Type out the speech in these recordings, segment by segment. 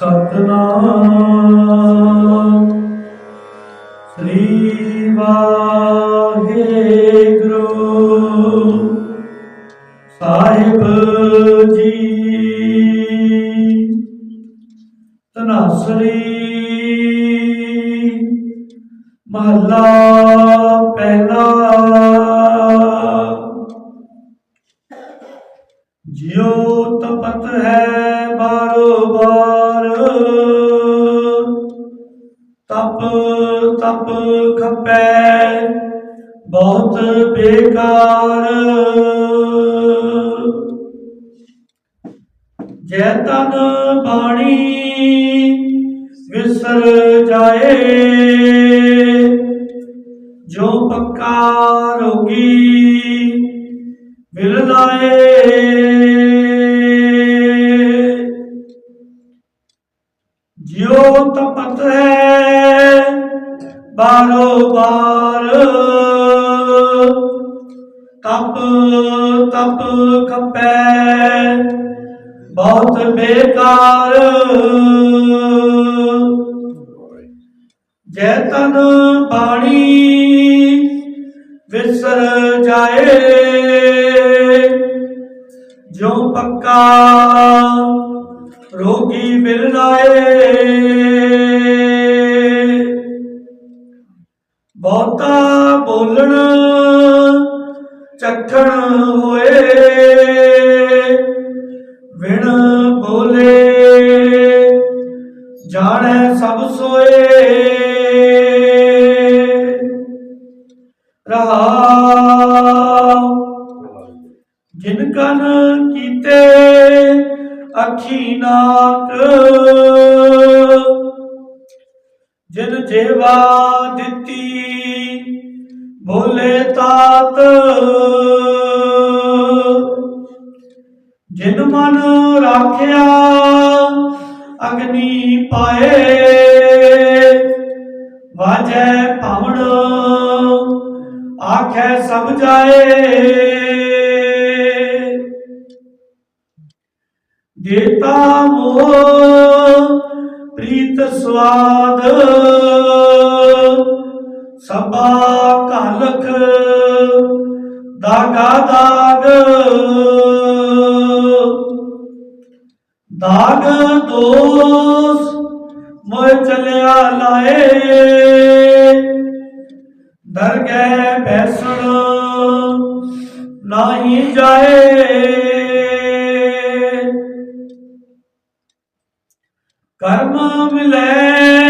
ਸਤਨਾਮ ਸ੍ਰੀ ਵਾਹਿਗੁਰੂ ਸਾਹਿਬ ਜੀ। ਤਨਾਸਰੀ ਮਹੱਲਾ ਪਹਿਲਾ। ਜਿਉ ਤਪਤ ਹੈ ਤਪ ਖਪੈ, ਬਹੁਤ ਬੇਕਾਰ। ਜੈ ਤਨ ਬਾਣੀ ਵਿਸਰ ਜਾਏ, ਜੋ ਪੱਕਾ ਰੋਗੀ ਮਿਲ ਲਾਏ। ਜਿਉ ਤਪਤ ਹੈ ਬਾਰੋ ਬਾਰ ਤਪ ਤਪ ਖਪੈ, ਬਹੁਤ ਬੇਕਾਰ। ਜੈ ਤਨ ਬਾਣੀ ਵਿਸਰ ਜਾਏ ਜੋ ਪੱਕਾ ਰੋਗੀ ਮਿਲ ਲਾਏ। ਚੱਖਣ ਹੋਏ ਵਿਣ ਬੋਲੇ, ਜਾਣੈ ਸਭ ਸੋਏ। ਰਹਾ ਜਿਨ ਕਨ ਕੀਤੇ ਅੱਖੀ ਨਾਕ ਜਿਨ ਜੇਵਾ ਦਿੱਤੀ ਬੋਲੇ ਤਾਤ। ਜਿਨ ਮਨ ਰਾਖਿਆ, ਅਗਨੀ ਪਾਏ। ਵਾਜੈ ਭਾਵਣ, ਆਖੈ ਸਭ ਜਾਏ। ਦੇਤਾ ਮੋਹ, ਪ੍ਰੀਤ ਸਵਾਦ। ਸਭਾ ਕਾਲਖ ਦਾਗਾ ਦਾਗ ਦਾਗ ਦੋਸ ਮੋਇ ਚਲਿਆ ਲਾਏ ਦਰਗਹਿ ਬੈਸਣ ਨਾਹੀ ਜਾਏ ਕਰਮ ਮਿਲੈ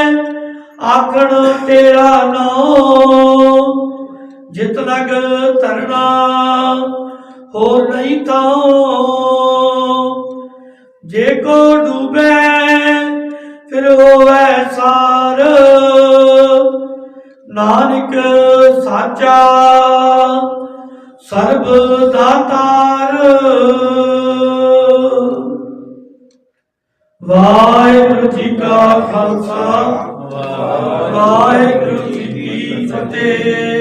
ਆਖਣ ਤੇਰਾ ਨਾਮ, ਜਿਤ ਲਗ ਤਰਨਾ ਹੋਰ ਨਹੀਂ ਤਾਉ ਜੇ ਕੋ ਡੂਬੈ, ਫਿਰ ਹੋਵੇ ਸਾਰ। ਨਾਨਕ ਸਾਚਾ, ਸਰਬ ਦਾਤਾਰ। ਵਾਹਿਗੁਰੂ ਜੀ ਕਾ ਖਾਲਸਾ। ਵਾਹਿਗੁਰੂ ਜੀ ਕੀ ਫਤਿਹ।